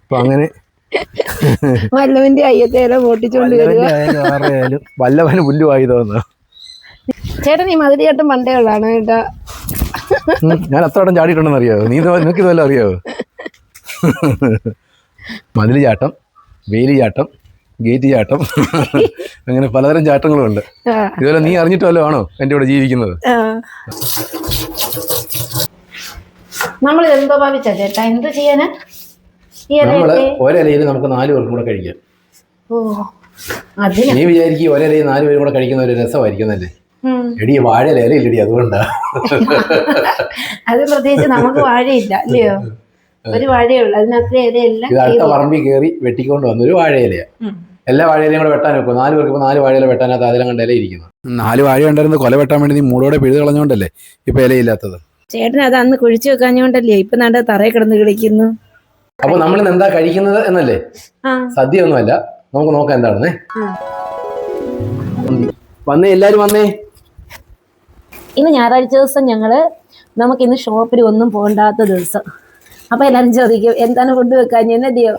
അപ്പൊ അങ്ങനെ വല്ലവന്റെ അയ്യത്തേല പൊട്ടിച്ചോണ്ട് വല്ലവന്റെ ആയാലും ആരുടെ ആയാലും വല്ലവന് പുല്ലുമായി തോന്നുന്നു. ചേട്ടൻ ഈ മതിരി ചേട്ടൻ പണ്ടേ ഉള്ളതാണ് കേട്ടോ. ഞാൻ അത്ര ഇടം ചാടിയിട്ടുണ്ടെന്ന് അറിയാവോ? നീ നിനക്ക് ഇതുവല്ല അറിയാവോ? മതിൽ ചാട്ടം വേലി ചാട്ടം ഗേറ്റ് ചാട്ടം അങ്ങനെ പലതരം ചാട്ടങ്ങളുണ്ട്. ഉണ്ട് ഇതുപോലെ നീ അറിഞ്ഞിട്ടല്ലോ ആണോ എന്റെ കൂടെ ജീവിക്കുന്നത്. നമ്മൾ എന്തോ ഭാവിച്ചാ ചേട്ടാ? എന്ത് ചെയ്യാനാ? നമ്മൾ? ഒരലയിൽ നമുക്ക് നാല് പേർക്കും കൂടെ കഴിക്കാം. നീ വിചാരിക്കും ഒരലയിൽ നാല് പേരും കൂടെ കഴിക്കുന്ന ഒരു രസമായിരിക്കും അല്ലേ ഉം. എടി വാഴ ഇല്ലടി അതുകൊണ്ടാ. അത് പ്രത്യേകിച്ച് നമുക്ക് വാഴയില്ല അല്ലയോ? ഒരു വാഴയുള്ളൂ. അതിനകത്ത് ഇലയല്ല ഇത് അടുത്ത പറമ്പിൽ കയറി വെട്ടിക്കൊണ്ട് വന്ന ഒരു വാഴയിലയാണ് എല്ലാ വാഴയിലയും കൂടെ വെട്ടാൻ വെക്കും നാല് പേർക്ക് ഇപ്പൊ നാല് വാഴയില വെട്ടാനകത്ത് അതിലും കണ്ട ഇല ഇരിക്കുന്നു നാല് വാഴ ഉണ്ടായിരുന്നത് കൊല വെട്ടാൻ വേണ്ടി നീ മൂടോടെ പിഴുത് കളഞ്ഞോണ്ടല്ലേ ഇപ്പൊ ഇലയില്ലാത്തത്? ചേട്ടൻ അത് അന്ന് കുഴിച്ചു വെക്കാഞ്ഞോണ്ടല്ലേ? ഇപ്പൊ നാട് തറയെ കിടന്ന് കിളിക്കുന്നു അപ്പൊ നമ്മൾ എന്താ കഴിക്കുന്നത് എന്നല്ലേ? സദ്യ ഒന്നുമല്ല നമുക്ക് നോക്കാം എന്താണെന്നേ. വന്നേ എല്ലാരും വന്നേ. ഇന്ന് ഞായറാഴ്ച ദിവസം ഞങ്ങൾ നമുക്ക് ഇന്ന് ഷോപ്പിൽ ഒന്നും പോകണ്ടാത്ത ദിവസം. അപ്പൊ എല്ലാരും ചോദിക്കും എന്താണ് ഫുഡ് വെക്കാൻ? എന്നല്ലയോ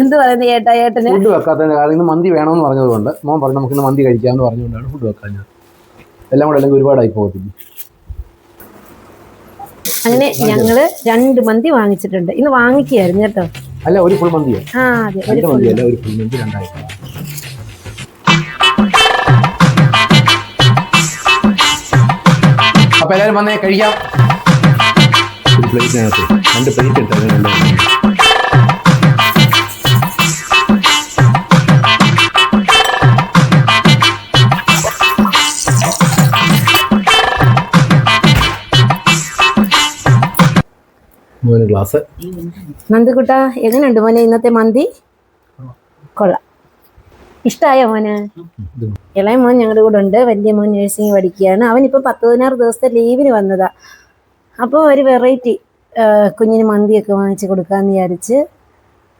എന്ത് പറയുന്നത് ഏട്ടാ ഏട്ടന്? ഫുഡ് വെക്കാത്തതിന്റെ കാരണം ഇന്ന് മന്തി വേണമെന്ന് പറഞ്ഞതുകൊണ്ട് മോൻ പറഞ്ഞു നമുക്ക് ഇന്ന് മന്തി കഴിക്കാമെന്ന് പറഞ്ഞുകൊണ്ടാണ് ഫുഡ് വെക്കാഞ്ഞത് എല്ലാം കൂടെ അല്ലെങ്കിൽ ഒരുപാടായി പോകത്തില്ല. അങ്ങനെ ഞങ്ങൾ രണ്ട് മന്തി വാങ്ങിച്ചിട്ടുണ്ട്. ഇന്ന് വാങ്ങിക്കായിരുന്നു കേട്ടോ. അല്ല ഒരു ഫുൾ മന്തിയോ? ആ അതെ ഒരു ഫുൾ മന്തി. അല്ല ഒരു ഫുൾ മന്തി രണ്ടായിരം അപ്പൊ എല്ലാവരും വന്നേ കഴിക്കാം. ഒരു പ്ലേറ്റിനകത്ത് രണ്ട് പ്ലേറ്റ് മൂന്ന് ഗ്ലാസ്. എങ്ങനെയുണ്ട് മോനെ ഇന്നത്തെ മന്തി? കൊള്ളാം. ഇഷ്ടമായോ മോന്? ഇളയ മോൻ ഞങ്ങളുടെ കൂടെ ഉണ്ട് വലിയ മോൻ നഴ്സിംഗ് പഠിക്കുകയാണ്. അവൻ ഇപ്പൊ പത്ത് പതിനാറ് ദിവസത്തെ ലീവിന് വന്നതാ. അപ്പോൾ ഒരു വെറൈറ്റി കുഞ്ഞിന് മന്തിയൊക്കെ വാങ്ങിച്ച് കൊടുക്കാമെന്ന് വിചാരിച്ച്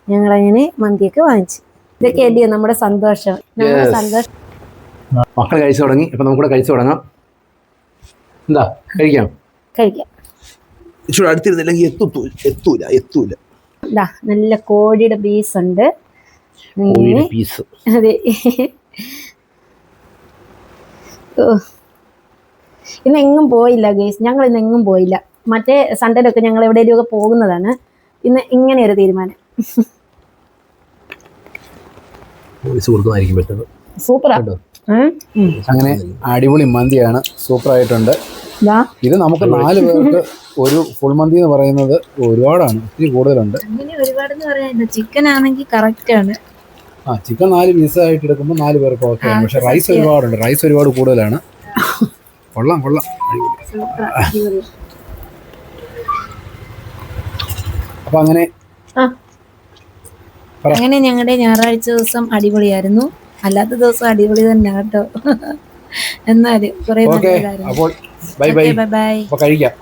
ഞങ്ങളങ്ങനെ മന്തിയൊക്കെ വാങ്ങിച്ചു. ഇതൊക്കെ അല്ലയോ നമ്മുടെ സന്തോഷം. നമ്മുടെ സന്തോഷം. മക്കൾ കഴിച്ചു തുടങ്ങി. അപ്പൊ നമുക്കൂടെ കഴിച്ചു തുടങ്ങാം. എന്താ? കഴിക്കാം. കഴിക്കാം. ഇച്ചിരി അടുത്തിരുന്നില്ലെങ്കിൽ എത്തൂ എത്തൂല എത്തൂല. ഇതാ നല്ല കോഴിയുടെ പീസ് ഉണ്ട്. കോഴിയുടെ പീസ്. അതെ. ഓ. ഇന്ന് എങ്ങും പോയില്ല ഗേസ്. ഞങ്ങൾ ഇന്നെങ്ങും പോയില്ല. മറ്റേ സൺഡേയിലൊക്കെ ഞങ്ങൾ എവിടെയെങ്കിലുമൊക്കെ പോകുന്നതാണ്. ഇന്ന് ഇങ്ങനെ ഒരു തീരുമാനം. അങ്ങനെ അടിപൊളി മന്തിയാണ്. സൂപ്പർ ആയിട്ടുണ്ട്. ദാ. ഇത് നമുക്ക് നാല് പേർക്ക് ഒരു ഫുൾ മന്തി എന്ന് പറയുന്നത് ഒരുപാടാണ്. ഒത്തിരി കൂടുതലുണ്ട്. ചിക്കൻ ആണെങ്കിൽ കറക്റ്റ് ആണ്. ആ ചിക്കൻ നാല് പീസ് ആയിട്ട് എടുക്കുമ്പോൾ നാല് പേർക്ക് ഓക്കെ ആണ്. പക്ഷെ റൈസ് ഒരുപാടുണ്ട്. റൈസ് ഒരുപാട് കൂടുതലാണ്. കൊള്ളാം കൊള്ളാം അടിപൊളി. അപ്പൊ അങ്ങനെ. അങ്ങനെ ഞങ്ങളുടെ ഞായറാഴ്ച ദിവസം അടിപൊളിയായിരുന്നു. അല്ലാത്ത ദിവസം അടിപൊളി തന്നെ കേട്ടോ. എന്നാൽ കുറെ ബൈ ബൈ. Bye bye. കഴിക്കാം.